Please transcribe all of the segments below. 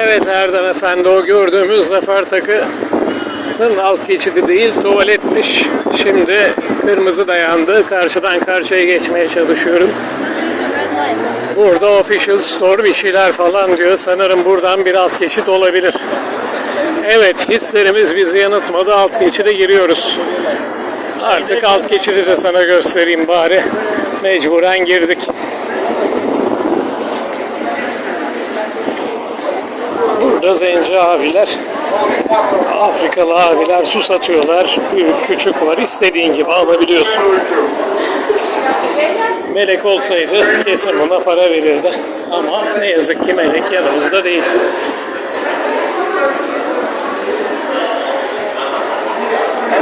Evet Erdem Efendi o gördüğümüz zafer takının alt geçidi değil tuvaletmiş. Şimdi kırmızı dayandı. Karşıdan karşıya geçmeye çalışıyorum. Burada official store bir şeyler falan diyor. Sanırım buradan bir alt geçit olabilir. Evet hislerimiz bizi yanıltmadı. Alt geçide giriyoruz. Artık alt geçidi de sana göstereyim bari. Mecburen girdik. Burada zenci abiler, Afrikalı abiler su satıyorlar. Büyük küçük var. istediğin gibi alabiliyorsun. Melek olsaydı kesin buna para verirdi. Ama ne yazık ki melek yanımızda değil.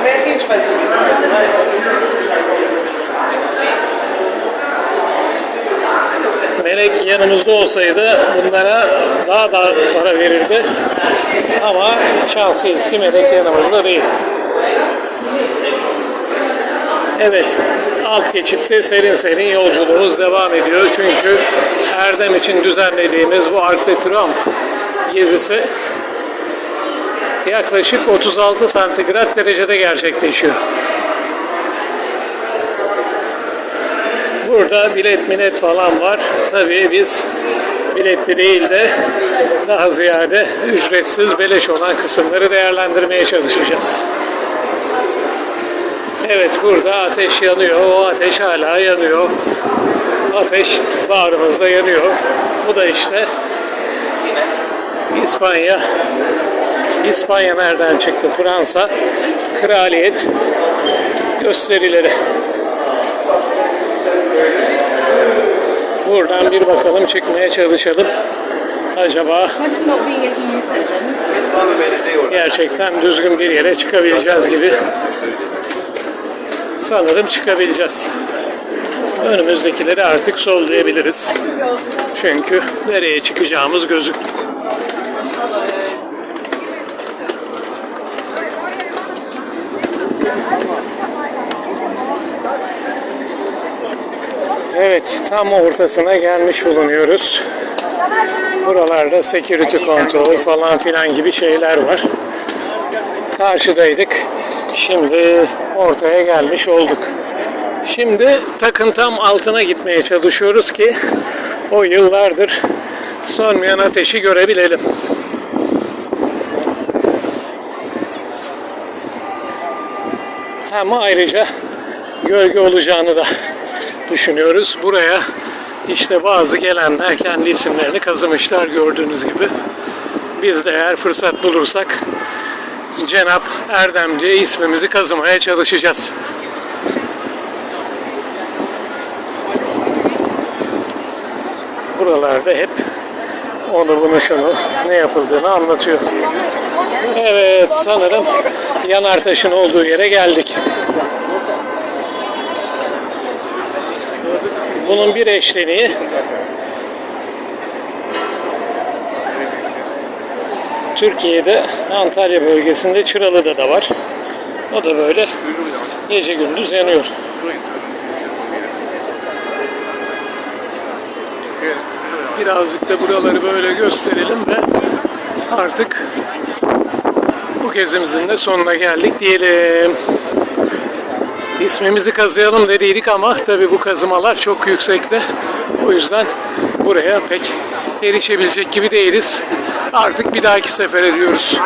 American hiç facility. Melek yanımızda olsaydı bunlara daha da para verirdi. Ama şanslıyız ki Melek yanımızda değil. Evet, alt geçitte serin serin yolculuğumuz devam ediyor. Çünkü Erdem için düzenlediğimiz bu Arc de Triomphe gezisi yaklaşık 36 santigrat derecede gerçekleşiyor. Burada bilet minet falan var. Tabii biz biletli değil de daha ziyade ücretsiz beleş olan kısımları değerlendirmeye çalışacağız. Evet burada ateş yanıyor. O ateş hala yanıyor. Ateş bağrımızda yanıyor. Bu da işte İspanya. İspanya nereden çıktı? Fransa. Kraliyet gösterileri. Buradan bir bakalım çıkmaya çalışalım. Acaba gerçekten düzgün bir yere çıkabileceğiz gibi. Sanırım çıkabileceğiz. Önümüzdekileri artık sollayabiliriz. Çünkü nereye çıkacağımız gözük. Evet, tam ortasına gelmiş bulunuyoruz. Buralarda security kontrol falan filan gibi şeyler var. Karşıdaydık. Şimdi ortaya gelmiş olduk. Şimdi takın tam altına gitmeye çalışıyoruz ki o yıllardır sönmeyen ateşi görebilelim. Ama ayrıca gölge olacağını da düşünüyoruz. Buraya işte bazı gelenler kendi isimlerini kazımışlar gördüğünüz gibi. Biz de eğer fırsat bulursak Cenap Erdem diye ismimizi kazımaya çalışacağız. Buralarda hep onu bunu şunu ne yapıldığını anlatıyor. Evet sanırım yanar taşın olduğu yere geldik. Bunun bir eşleniği Türkiye'de Antalya bölgesinde Çıralı'da da var. O da böyle gece gündüz yanıyor. Birazcık da buraları böyle gösterelim ve artık bu gezimizin de sonuna geldik diyelim. İsmimizi kazıyalım dediydik ama tabi bu kazımalar çok yüksekte. O yüzden buraya pek erişebilecek gibi değiliz. Artık bir dahaki sefere diyoruz.